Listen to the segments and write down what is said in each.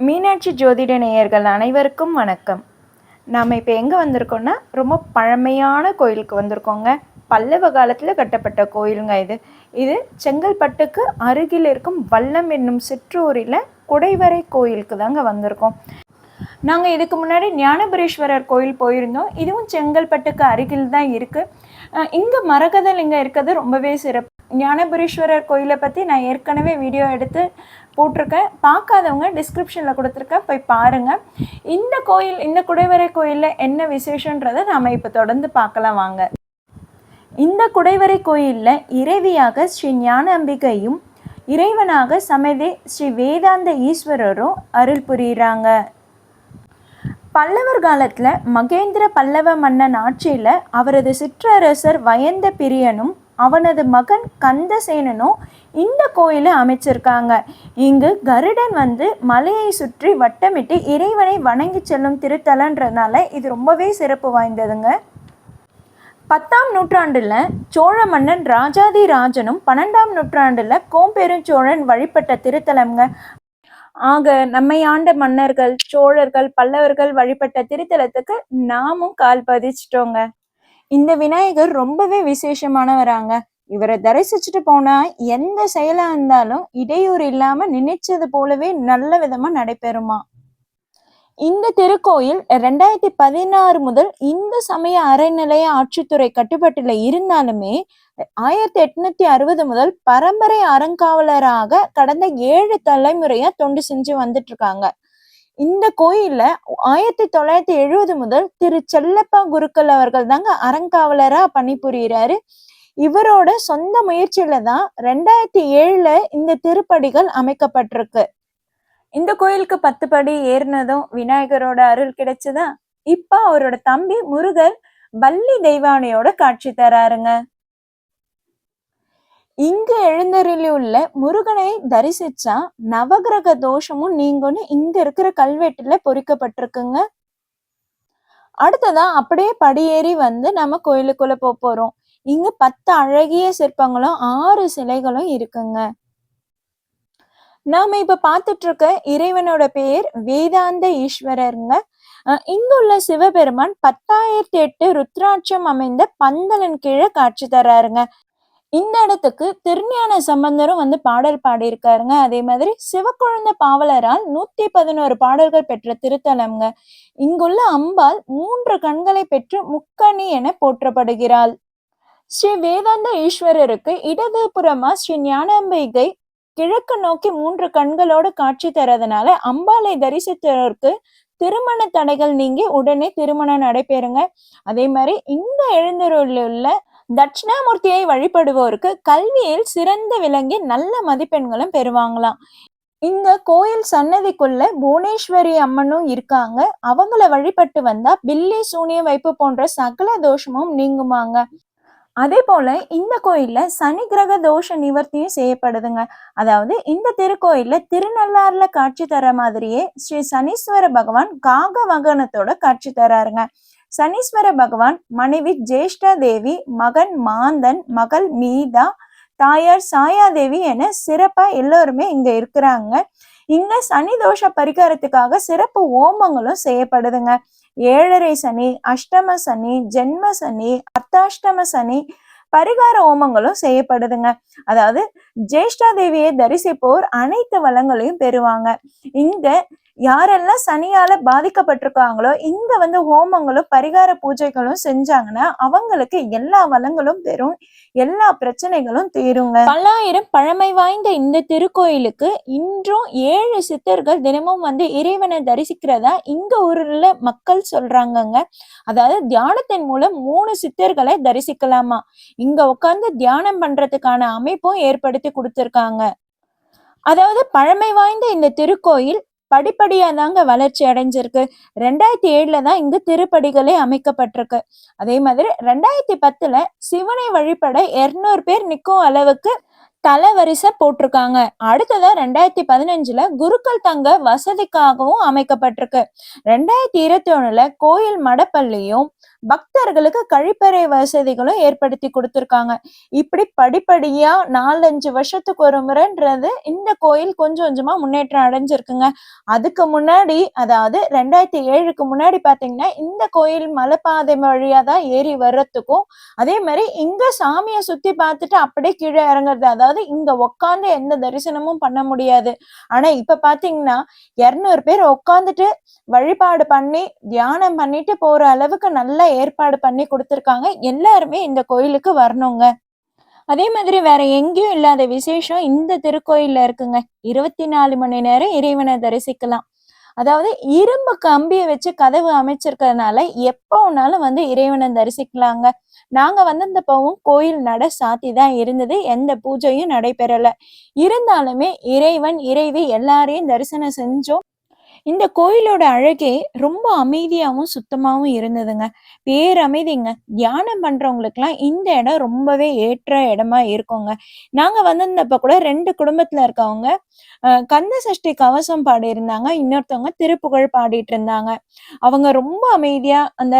மீனாட்சி ஜோதிட நேயர்கள் அனைவருக்கும் வணக்கம். நாம் இப்போ எங்கே வந்திருக்கோம்னா ரொம்ப பழமையான கோயிலுக்கு வந்திருக்கோங்க. பல்லவ காலத்தில் கட்டப்பட்ட கோயிலுங்க இது. இது செங்கல்பட்டுக்கு அருகில் இருக்கும் வல்லம் என்னும் சிற்றூரில் குடைவரை கோயிலுக்கு தாங்க வந்திருக்கோம். நாங்கள் இதுக்கு முன்னாடி ஞானபுரீஸ்வரர் கோயில் போயிருந்தோம். இதுவும் செங்கல்பட்டுக்கு அருகில் தான் இருக்குது இங்கே மரகதலிங்கம் இருக்கிறது ரொம்பவே சிறப்பு. ஞானபுரீஸ்வரர் கோயிலை பற்றி நான் ஏற்கனவே வீடியோ எடுத்து போட்டிருக்கேன் பார்க்காதவங்க டிஸ்கிரிப்ஷனில் கொடுத்துருக்கேன் போய் பாருங்கள் இந்த கோயில் இந்த குடைவரை கோயிலில் என்ன விசேஷன்றதை நாம் இப்போ தொடர்ந்து பார்க்கலாம் வாங்க. இந்த குடைவரை கோயிலில் இறைவியாக ஸ்ரீ ஞான அம்பிகையும் இறைவனாக சமதே ஸ்ரீ வேதாந்த ஈஸ்வரரும் அருள் புரியுறாங்க. பல்லவர் காலத்தில் மகேந்திர பல்லவ மன்னன் ஆட்சியில் அவரது சிற்றரசர் வயந்த பிரியனும் அவனது மகன் கந்தசேனனும் இந்த கோயிலை அமைச்சிருக்காங்க. இங்கு கருடன் வந்து மலையை சுற்றி வட்டமிட்டு இறைவனை வணங்கி செல்லும் திருத்தலன்றதுனால இது ரொம்பவே சிறப்பு வாய்ந்ததுங்க. பத்தாம் நூற்றாண்டில் சோழ மன்னன் ராஜாதி ராஜனும் பன்னெண்டாம் நூற்றாண்டில் கோம்பெருஞ்சோழன் வழிபட்ட திருத்தலம்ங்க. ஆக நம்மை ஆண்ட மன்னர்கள் சோழர்கள் பல்லவர்கள் வழிபட்ட திருத்தலத்துக்கு நாமும் கால் பதிச்சிட்டோங்க. இந்த விநாயகர் ரொம்பவே விசேஷமானவராங்க. இவரை தரிசிச்சுட்டு போனா எந்த செயலா இருந்தாலும் இடையூறு இல்லாம நினைச்சது போலவே நல்ல விதமா நடைபெறுமா. இந்த திருக்கோயில் ரெண்டாயிரத்தி பதினாறு முதல் இந்து சமய அறநிலைய ஆட்சித்துறை கட்டுப்பாட்டுல இருந்தாலுமே ஆயிரத்தி எட்நூத்தி அறுபது முதல் பரம்பரை அறங்காவலராக கடந்த ஏழு தலைமுறையா தொண்டு செஞ்சு வந்துட்டு இருக்காங்க. இந்த கோயில்ல ஆயிரத்தி தொள்ளாயிரத்தி எழுபது முதல் திரு செல்லப்பா குருக்கள் அவர்கள் தாங்க அறங்காவலரா பணிபுரியிறாரு. இவரோட சொந்த முயற்சியில தான் ரெண்டாயிரத்தி ஏழுல இந்த திருப்படிகள் அமைக்கப்பட்டிருக்கு. இந்த கோயிலுக்கு பத்து படி ஏறினதும் விநாயகரோட அருள் கிடைச்சதா? இப்ப அவரோட தம்பி முருகர் வள்ளி தெய்வானையோட காட்சி தராருங்க. இங்கு எழுந்தருளியுள்ள முருகனை தரிசிச்சா நவகிரக தோஷமும் நீங்கன்னு இங்க இருக்கிற கல்வெட்டுல பொறிக்கப்பட்டிருக்குங்க. அடுத்ததா அப்படியே படியேறி வந்து நம்ம கோயிலுக்குள்ள போக போறோம். இங்க பத்து அழகிய சிற்பங்களும் ஆறு சிலைகளும் இருக்குங்க. நாம இப்ப பார்த்துட்டு இருக்க இறைவனோட பெயர் வேதாந்த ஈஸ்வரருங்க. இங்குள்ள சிவபெருமான் பத்தாயிரத்தி எட்டு ருத்ராட்சம் அமைந்த பந்தலன் கீழே காட்சி தர்றாருங்க இந்த இடத்துக்கு திருஞான சம்பந்தரும் வந்து பாடல் பாடியிருக்காருங்க. அதே மாதிரி சிவக்குழந்தை பாவலரால் நூத்தி பதினோரு பாடல்கள் பெற்ற திருத்தலம்ங்க. இங்குள்ள அம்பாள் மூன்று கண்களை பெற்று முக்கணி என போற்றப்படுகிறாள். ஸ்ரீ வேதாந்த ஈஸ்வரருக்கு இடது புறமா ஸ்ரீ ஞானாம்பிகை கிழக்கு நோக்கி மூன்று கண்களோடு காட்சி தரதுனால அம்பாளை தரிசித்தவருக்கு திருமண தடைகள் நீங்கி உடனே திருமணம் நடைபெறுங்க. அதே மாதிரி இந்த எழுந்தருளில் உள்ள தட்சிணாமூர்த்தியை வழிபடுவோருக்கு கல்வியில் சிறந்த விளங்கி நல்ல மதிப்பெண்களும் பெறுவாங்களாம். இந்த கோயில் சன்னதிக்குள்ள புவனேஸ்வரி அம்மனும் இருக்காங்க. அவங்கள வழிபட்டு வந்தா பில்லி சூனிய வைப்பு போன்ற சகல தோஷமும் நீங்குமாங்க. அதே போல இந்த கோயில்ல சனி கிரக தோஷ நிவர்த்தியும் செய்யப்படுதுங்க. அதாவது இந்த திருக்கோயில்ல திருநள்ளாறுல காட்சி தர மாதிரியே ஸ்ரீ சனீஸ்வர பகவான் காக வகனத்தோட காட்சி தராருங்க. சனீஸ்வர பகவான் மனைவி ஜேஷ்டா தேவி மகன் மாந்தன் மகள் மீதா தாயார் சாயாதேவி என சிறப்பா எல்லோருமே இங்க இருக்கிறாங்க. இங்க சனி தோஷ பரிகாரத்துக்காக சிறப்பு ஓமங்களும் செய்யப்படுதுங்க. ஏழரை சனி அஷ்டம சனி ஜென்ம சனி அர்த்தாஷ்டம சனி பரிகார ஓமங்களும் செய்யப்படுதுங்க. அதாவது ஜேஷ்டா தேவியை தரிசிப்போர் அனைத்து வளங்களையும் பெறுவாங்க. இங்க யாரெல்லாம் சனியால பாதிக்கப்பட்டிருக்காங்களோ இங்க வந்து ஹோமங்களும் பரிகார பூஜைகளும் செஞ்சாங்கன்னா அவங்களுக்கு எல்லா வளங்களும் பெறும். எல்லா பிரச்சனைகளும் தீருங்க. பல்லாயிரம் பழமை வாய்ந்த இந்த திருக்கோயிலுக்கு இன்றும் ஏழு சித்தர்கள் தினமும் வந்து இறைவனை தரிசிக்கிறதா இங்க ஊர்ல மக்கள் சொல்றாங்கங்க. அதாவது தியானத்தின் மூலம் மூணு சித்தர்களை தரிசிக்கலாமா? இங்க உட்கார்ந்து தியானம் பண்றதுக்கான அமைப்பும் ஏற்படுத்தி கொடுத்திருக்காங்க. அதாவது பழமை வாய்ந்த இந்த திருக்கோயில் படிப்படியா தாங்க வளர்ச்சி அடைஞ்சிருக்கு. ரெண்டாயிரத்தி ஏழுல தான் இங்கு திருப்படிகளே அமைக்கப்பட்டிருக்கு. அதே மாதிரி ரெண்டாயிரத்தி பத்துல சிவனை வழிபட இருநூறு பேர் நிற்கும் அளவுக்கு தலைவரிசை போட்டிருக்காங்க. அடுத்ததா ரெண்டாயிரத்தி பதினஞ்சுல குருக்கள் தங்க வசதிக்காகவும் அமைக்கப்பட்டிருக்கு. ரெண்டாயிரத்தி இருபத்தி ஒண்ணுல கோயில் மடப்பள்ளியும் பக்தர்களுக்கு கழிப்பறை வசதிகளும் ஏற்படுத்தி கொடுத்துருக்காங்க. இப்படி படிப்படியா நாலஞ்சு வருஷத்துக்கு ஒரு முறைன்றது இந்த கோயில் கொஞ்சம் கொஞ்சமா முன்னேற்றம் அடைஞ்சிருக்குங்க. அதுக்கு முன்னாடி அதாவது ரெண்டாயிரத்தி ஏழுக்கு முன்னாடி பாத்தீங்கன்னா இந்த கோயில் மலைப்பாதை வழியா தான் ஏறி வர்றதுக்கும் அதே மாதிரி இங்க சாமியை சுத்தி பார்த்துட்டு அப்படியே கீழே இறங்குறது அதாவது இங்க உக்காந்து எந்த தரிசனமும் பண்ண முடியாது. ஆனா இப்ப பாத்தீங்கன்னா இருநூறு பேர் உட்காந்துட்டு வழிபாடு பண்ணி தியானம் பண்ணிட்டு போற அளவுக்கு நல்ல ஏற்பாடு பண்ணி கொடுத்துருக்காங்க. எல்லாருமே இந்த கோயிலுக்கு வரணுங்க. அதே மாதிரி வேற எங்கேயும் இல்லாத விசேஷம் இந்த திருக்கோயில்ல இருக்குங்க. இருபத்தி நாலு மணி நேரம் இறைவனை தரிசிக்கலாம். அதாவது இரும்பு கம்பியை வச்சு கதவு அமைச்சிருக்கிறதுனால எப்போ வேணாலும் வந்து இறைவனை தரிசிக்கலாங்க. நாங்க வந்திருந்தப்பவும் கோயில் நட சாத்தி தான் இருந்தது. எந்த பூஜையும் நடைபெறல. இருந்தாலுமே இறைவன் இறைவி எல்லாரையும் தரிசனம் செஞ்சோம். இந்த கோயிலோட அழகே ரொம்ப அமைதியாகவும் சுத்தமாகவும் இருந்ததுங்க. பேரமைதிங்க. தியானம் பண்றவங்களுக்குலாம் இந்த இடம் ரொம்பவே ஏற்ற இடமா இருக்குங்க. நாங்க வந்திருந்தப்ப கூட ரெண்டு குடும்பத்துல இருக்கவங்க கந்த சஷ்டி கவசம் பாடி இருந்தாங்க இன்னொருத்தவங்க திருப்புகழ் பாடிட்டு இருந்தாங்க. அவங்க ரொம்ப அமைதியா அந்த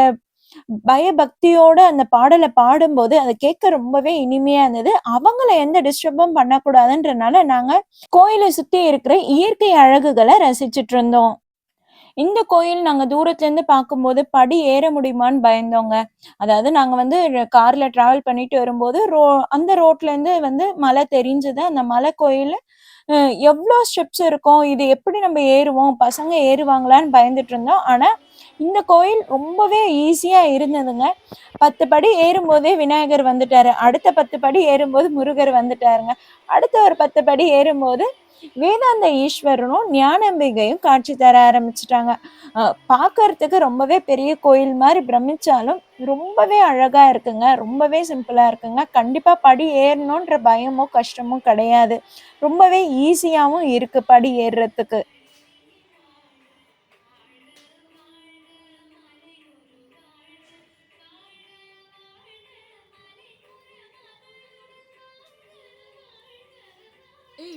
பயபக்தியோட அந்த பாடலை பாடும்போது அதை கேட்க ரொம்பவே இனிமையா இருந்தது. அவங்கள எந்த டிஸ்டர்பும் பண்ணக்கூடாதுன்றனால நாங்க கோயிலை சுத்தி இருக்கிற இயற்கை அழகுகளை ரசிச்சிட்டு இருந்தோம். இந்த கோயில் நாங்க தூரத்துல இருந்து பார்க்கும்போது படி ஏற முடியுமான்னு பயந்தோங்க. அதாவது நாங்க வந்து கார்ல டிராவல் பண்ணிட்டு வரும்போது ரோ அந்த ரோட்ல இருந்து வந்து மலை தெரிஞ்சது. அந்த மலை கோயில் எவ்வளோ ஸ்டெப்ஸ் இருக்கும் இது எப்படி நம்ம ஏறுவோம் பசங்க ஏறுவாங்களான்னு பயந்துட்டு இருந்தோம். ஆனா இந்த கோயில் ரொம்பவே ஈஸியா இருந்ததுங்க. பத்து படி ஏறும்போதே விநாயகர் வந்துட்டாரு. அடுத்த பத்து படி ஏறும்போது முருகர் வந்துட்டாருங்க. அடுத்த ஒரு பத்து படி ஏறும்போது வேதாந்த ஈஸ்வரனும் ஞானம்பிகையும் காட்சி தர ஆரம்பிச்சிட்டாங்க. பார்க்கறதுக்கு ரொம்பவே பெரிய கோயில் மாதிரி பிரமிச்சாலும் ரொம்பவே அழகா இருக்குங்க. ரொம்பவே சிம்பிளா இருக்குங்க. கண்டிப்பா படி ஏறணுன்ற பயமோ கஷ்டமோ கிடையாது. ரொம்பவே ஈஸியாகவும் இருக்கு படி ஏறுறதுக்கு.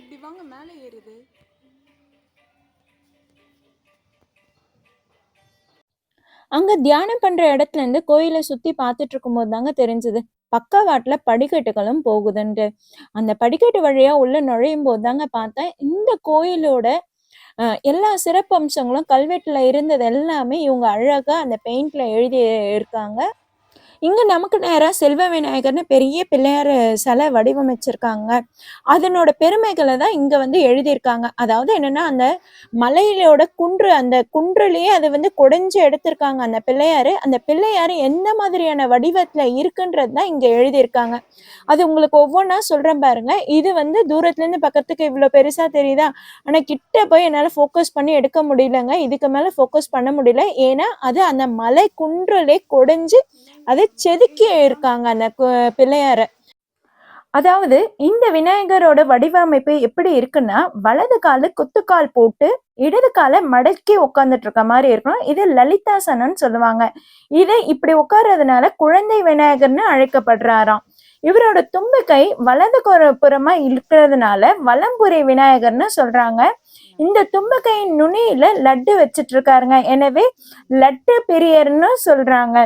இப்படி வாங்க மேலே ஏறுது. அங்க தியானம் பண்ற இடத்துல இருந்து கோயிலை சுத்தி பார்த்துட்டு இருக்கும்போது தாங்க தெரிஞ்சது. பக்கவாட்டில் படிக்கட்டுகளும் போகுதுன்ட்டு. அந்த படிக்கட்டு வழியா உள்ள நுழையும் போது தாங்க பார்த்தேன். இந்த கோயிலோட அஹ், எல்லா சிறப்பம்சங்களும் கல்வெட்டுல இருந்தது எல்லாமே இவங்க அழகா அந்த பெயிண்ட்ல எழுதி இருக்காங்க. இங்க நமக்கு நேராக செல்வ விநாயகர்னு பெரிய பிள்ளையார் சிலை வடிவமைச்சிருக்காங்க. அதனோட பெருமைகளை தான் இங்க வந்து எழுதியிருக்காங்க. அதாவது என்னன்னா அந்த மலையிலோட குன்று அந்த குன்றுலயே அதை வந்து குடைஞ்சு எடுத்திருக்காங்க அந்த பிள்ளையாரு. அந்த பிள்ளையாரு எந்த மாதிரியான வடிவத்துல இருக்குன்றது தான் இங்க எழுதியிருக்காங்க. அது உங்களுக்கு ஒவ்வொன்றா சொல்றேன் பாருங்க. இது வந்து தூரத்துல இருந்து பக்கத்துக்கு இவ்வளவு பெருசா தெரியுதா? ஆனா கிட்ட போய் என்னால ஃபோக்கஸ் பண்ணி எடுக்க முடியலங்க. இதுக்கு மேல ஃபோக்கஸ் பண்ண முடியல. ஏன்னா அது அந்த மலை குன்றுலே குடைஞ்சு அது செதுக்கி இருக்காங்க அந்த கு- பிள்ளையார. அதாவது இந்த விநாயகரோட வடிவமைப்பு எப்படி இருக்குன்னா வலது காலு குத்துக்கால் போட்டு இடது காலை மடக்கி உட்காந்துட்டு இருக்க மாதிரி இருக்கணும். இது லலிதாசனம்னு சொல்லுவாங்க. இதை இப்படி உட்கார்றதுனால குழந்தை விநாயகர்னு அழைக்கப்படுறாராம். இவரோட தும்பிக்கை வலது புறமா இருக்கிறதுனால வலம்புரி விநாயகர்னு சொல்றாங்க. இந்த தும்பக்கையின் நுனியில லட்டு வச்சிட்டு இருக்காருங்க எனவே லட்டு பிரியர்னு சொல்றாங்க.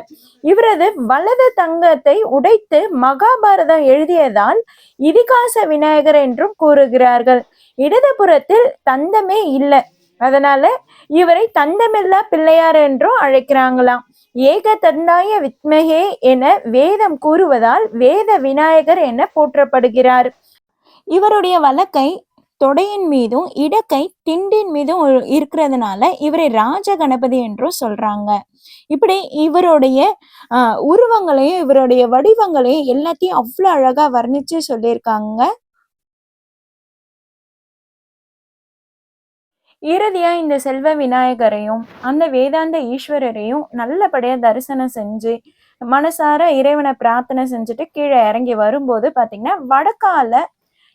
இவரது வலது தங்கத்தை உடைத்து மகாபாரதம் எழுதியதால் இதிகாச விநாயகர் என்றும் கூறுகிறார்கள். இடதுபுறத்தில் தந்தமே இல்லை. அதனால இவரை தந்தமில்லா பிள்ளையார் என்றும் அழைக்கிறாங்களாம். ஏக தந்தாய வித்மகே என வேதம் கூறுவதால் வேத விநாயகர் என போற்றப்படுகிறார். இவருடைய வழக்கை தொடையின் மீதும் இடக்கை திண்டின் மீதும் இருக்கிறதுனால இவரை ராஜ கணபதி என்றும் சொல்றாங்க. இப்படி இவருடைய உருவங்களையும் இவருடைய வடிவங்களையும் எல்லாத்தையும் அவ்வளோ அழகா வர்ணிச்சு சொல்லியிருக்காங்க. இறுதியா இந்த செல்வ விநாயகரையும் அந்த வேதாந்த ஈஸ்வரரையும் நல்லபடியா தரிசனம் செஞ்சு மனசார இறைவனை பிரார்த்தனை செஞ்சுட்டு கீழே இறங்கி வரும்போது பாத்தீங்கன்னா வடக்கால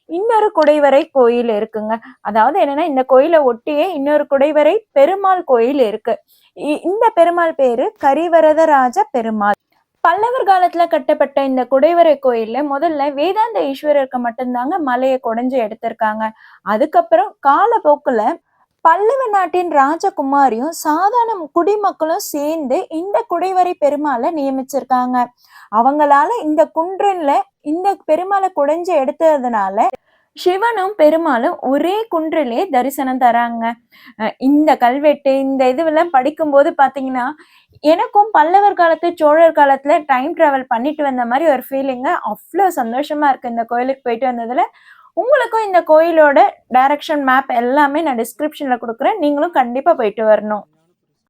இன்னொரு குடைவரை கோயில் இருக்குங்க. அதாவது என்னன்னா இந்த கோயிலை ஒட்டியே இன்னொரு குடைவரை பெருமாள் கோயில் இருக்கு. இ- இந்த பெருமாள் பேரு கரிவரதராஜ பெருமாள். பல்லவர் காலத்துல கட்டப்பட்ட இந்த குடைவரை கோயில்ல முதல்ல வேதாந்த ஈஸ்வரருக்கு மட்டும்தாங்க மலையை குடைஞ்சு எடுத்திருக்காங்க. அதுக்கப்புறம் காலப்போக்குல பல்லவ நாட்டின் ராஜகுமாரியும் சாதாரண குடிமக்களும் சேர்ந்து இந்த குடைவரை பெருமாளை நியமிச்சிருக்காங்க. அவங்களால இந்த குன்றன்ல இந்த பெருமாளை குடைஞ்சு எடுத்ததுனால சிவனும் பெருமாளும் ஒரே குன்றிலே தரிசனம் தராங்க. இந்த கல்வெட்டு இந்த இதுவெல்லாம் படிக்கும்போது பார்த்தீங்கன்னா எனக்கும் பல்லவர் காலத்து சோழர் காலத்துல டைம் டிராவல் பண்ணிட்டு வந்த மாதிரி ஒரு ஃபீலிங்க அவ்வளோ சந்தோஷமா இருக்கு. இந்த கோயிலுக்கு போயிட்டு வந்ததுல உங்களுக்கும் இந்த கோயிலோட டைரக்ஷன் மேப் எல்லாமே நான் டிஸ்கிரிப்ஷனில் கொடுக்குறேன். நீங்களும் கண்டிப்பாக போயிட்டு வரணும்.